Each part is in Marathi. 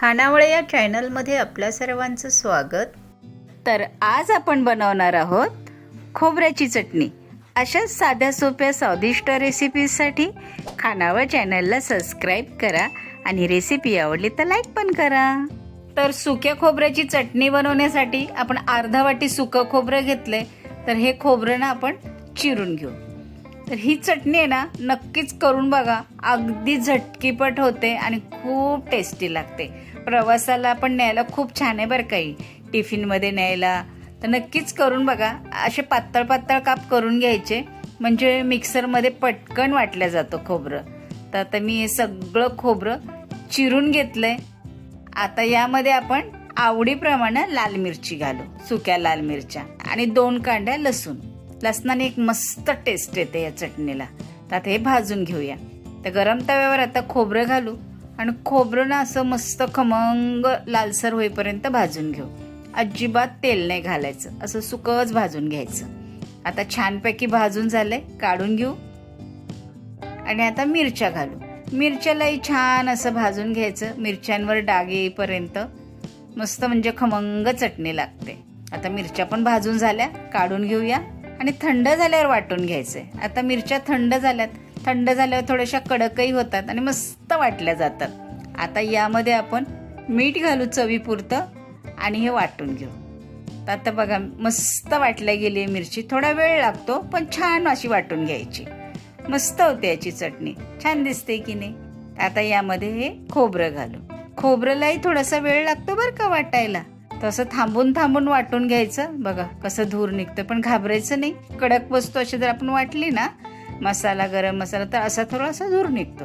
खानावळे या चॅनलमध्ये आपल्या सर्वांचं स्वागत. तर आज आपण बनवणार आहोत खोबऱ्याची चटणी. अशा साध्या सोप्या स्वादिष्ट रेसिपीसाठी खानावळ चॅनलला सबस्क्राईब करा आणि रेसिपी आवडली तर लाईक पण करा. तर सुक्या खोबऱ्याची चटणी बनवण्यासाठी आपण अर्धा वाटी सुकं खोबरं घेतलंय. तर हे खोबरं ना आपण चिरून घेऊ. तर ही चटणी आहे ना नक्कीच करून बघा. अगदी झटकीपट होते आणि खूप टेस्टी लागते. प्रवासाला पण न्यायला खूप छान आहे बरं काही टिफिनमध्ये न्यायला. तर नक्कीच करून बघा. असे पातळ पातळ काप करून घ्यायचे. म्हणजे मिक्सरमध्ये पटकन वाटलं जातं खोबरं. तर आता मी हे सगळं खोबरं चिरून घेतलंय. आता यामध्ये आपण आवडीप्रमाणे लाल मिरची घालू. सुक्या लाल मिरच्या आणि दोन कांड्या लसूण. लसणाने एक मस्त टेस्ट येते या चटणीला. तर आता हे भाजून घेऊया. तर गरम तव्यावर आता खोबरं घालू आणि खोबरं ना असं मस्त खमंग लालसर होईपर्यंत भाजून घेऊ. अजिबात तेल नाही घालायचं. असं सुकच भाजून घ्यायचं. आता छानपैकी भाजून झालंय. काढून घेऊ. आणि आता मिरच्या घालू. मिरच्यालाही छान असं भाजून घ्यायचं. मिरच्यांवर डाग येईपर्यंत मस्त म्हणजे खमंग चटणी लागते. आता मिरच्या पण भाजून झाल्या. काढून घेऊया. आणि थंड झाल्यावर वाटून घ्यायचं. आहे आता मिरच्या थंड झाल्यात. थंड झाल्यावर थोड्याशा कडकही होतात आणि मस्त वाटल्या जातात. आता यामध्ये आपण मीठ घालू चवीपुरतं आणि हे वाटून घेऊ. तर आता बघा मस्त वाटल्या गेली आहे मिरची. थोडा वेळ लागतो पण छान अशी वाटून घ्यायची. मस्त होते याची चटणी. छान दिसते की नाही? आता यामध्ये हे खोबरं घालू. खोबऱ्यालाही थोडासा वेळ लागतो बरं का वाटायला. तसं थांबून थांबून वाटून घ्यायचं. बघा कसं धूर निघतं पण घाबरायचं नाही. कडक वस्तू अशी जर आपण वाटली ना मसाला गरम मसाला तर असा थोडासा धूर निघतो.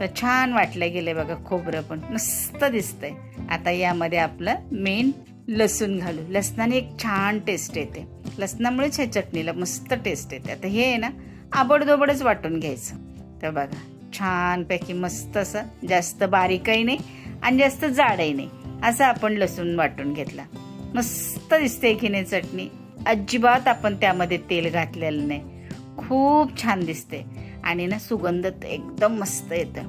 तर छान वाटलं गेले बघा खोबरं पण. मस्त दिसतंय. आता यामध्ये आपलं मेन लसूण घालू. लसणाने एक छान टेस्ट येते. लसणामुळेच ह्या चटणीला मस्त टेस्ट येते. आता हे आहे ना आबडदोबडच वाटून घ्यायचं. तर बघा छानपैकी मस्त असं जास्त बारीकही नाही आणि जास्त जाडही नाही. असं आपण लसूण वाटून घेतला. मस्त दिसते की नाही चटणी. अजिबात आपण त्यामध्ये तेल घातलेलं नाही. खूप छान दिसते. आणि ना सुगंध तर एकदम मस्त येतं.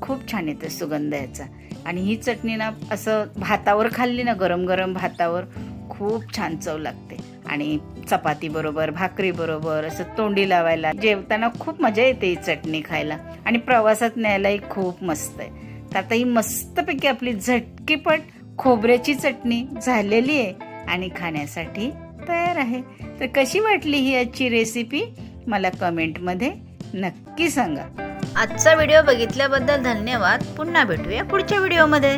खूप छान येतं सुगंध याचा. आणि ही चटणी ना असं भातावर खाल्ली ना गरम गरम भातावर खूप छान चव लागते. आणि चपाती बरोबर भाकरी बरोबर असं तोंडी लावायला जेवताना खूप मजा येते ही चटणी खायला. आणि प्रवासात न्यायलाही खूप मस्त आहे. तर आता ही मस्तपैकी आपली झटकीपट खोबऱ्याची चटणी झालेली आहे आणि खाण्यासाठी तयार आहे. तर कशी वाटली ही आजची रेसिपी मला कमेंटमध्ये नक्की सांगा. आजचा व्हिडिओ बघितल्याबद्दल धन्यवाद. पुन्हा भेटूया पुढच्या व्हिडिओमध्ये